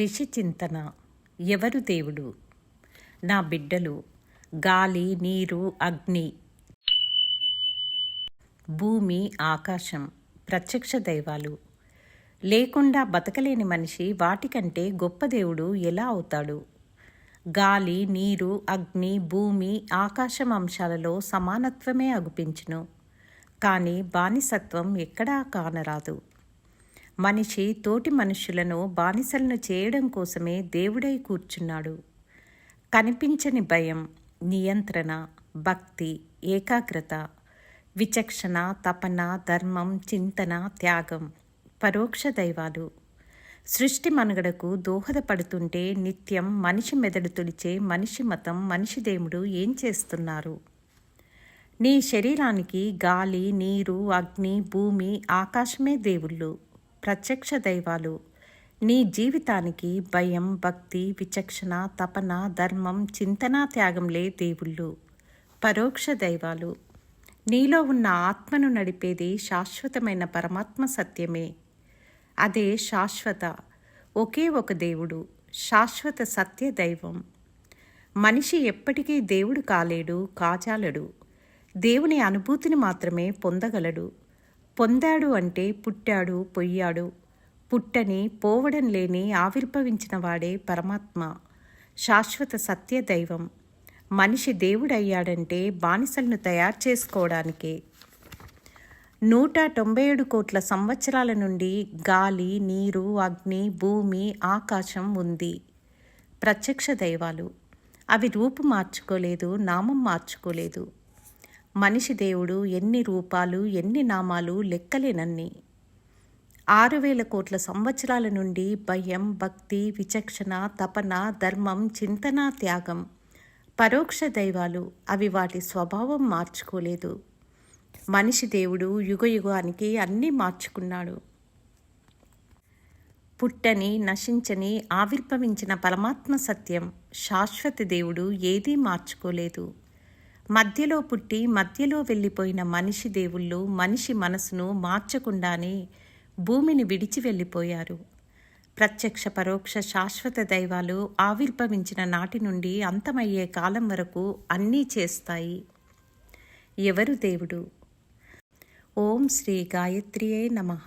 ఋషి చింతన ఎవరు దేవుడు? నా బిడ్డలు గాలి నీరు అగ్ని. భూమి ఆకాశం ప్రత్యక్ష దైవాలు. లేకుండా బతకలేని మనిషి వాటికంటే గొప్ప దేవుడు ఎలా అవుతాడు? గాలి నీరు అగ్ని భూమి ఆకాశం అంశాలలో సమానత్వమే అగుపించును. కానీ బానిసత్వం ఎక్కడా కానరాదు. మనిషి తోటి మనుషులను బానిసలను చేయడం కోసమే దేవుడై కూర్చున్నాడు. కనిపించని భయం నియంత్రణ భక్తి ఏకాగ్రత విచక్షణ తపన ధర్మం చింతన త్యాగం పరోక్ష దైవాలు. సృష్టి మనుగడకు దోహదపడుతుంటే నిత్యం మనిషి మెదడు తుడిచే మనిషి మతం మనిషి దేవుడు ఏం చేస్తున్నారు? నీ శరీరానికి గాలి నీరు అగ్ని భూమి ఆకాశమే దేవుళ్ళు. ప్రత్యక్ష దైవాలు. నీ జీవితానికి భయం భక్తి విచక్షణ తపన ధర్మం చింతనా త్యాగంలే దేవుళ్ళు. పరోక్ష దైవాలు. నీలో ఉన్న ఆత్మను నడిపేది శాశ్వతమైన పరమాత్మ సత్యమే. అదే శాశ్వత ఒకే ఒక దేవుడు శాశ్వత సత్య దైవం. మనిషి ఎప్పటికీ దేవుడు కాలేడు కాజాలడు. దేవుని అనుభూతిని మాత్రమే పొందగలడు. పొందాడు అంటే పుట్టాడు పొయ్యాడు. పుట్టని పోవడం లేని ఆవిర్భవించిన వాడే పరమాత్మ. శాశ్వత సత్య దైవం. మనిషి దేవుడయ్యాడంటే బానిసలను తయారు చేసుకోవడానికే. నూట తొంభై ఏడు కోట్ల సంవత్సరాల నుండి గాలి నీరు అగ్ని భూమి ఆకాశం ఉంది. ప్రత్యక్ష దైవాలు. అవి రూపు మార్చుకోలేదు నామం మార్చుకోలేదు. మనిషి దేవుడు ఎన్ని రూపాలు ఎన్ని నామాలు లెక్కలేనన్ని. ఆరు వేల కోట్ల సంవత్సరాల నుండి భయం భక్తి విచక్షణ తపన ధర్మం చింతన త్యాగం. పరోక్ష దైవాలు అవి వాటి స్వభావం మార్చుకోలేదు. మనిషి దేవుడు యుగయుగానికి అన్నీ మార్చుకున్నాడు. పుట్టని నశించని ఆవిర్భవించిన పరమాత్మ సత్యం శాశ్వత దేవుడు ఏదీ మార్చుకోలేదు. మధ్యలో పుట్టి మధ్యలో వెళ్ళిపోయిన మనిషి దేవుళ్ళు మనిషి మనసును మార్చకుండానే భూమిని విడిచి వెళ్ళిపోయారు. ప్రత్యక్ష పరోక్ష శాశ్వత దైవాలు ఆవిర్భవించిన నాటి నుండి అంతమయ్యే కాలం వరకు అన్నీ చేస్తాయి. ఎవరు దేవుడు? ఓం శ్రీ గాయత్రియే నమః.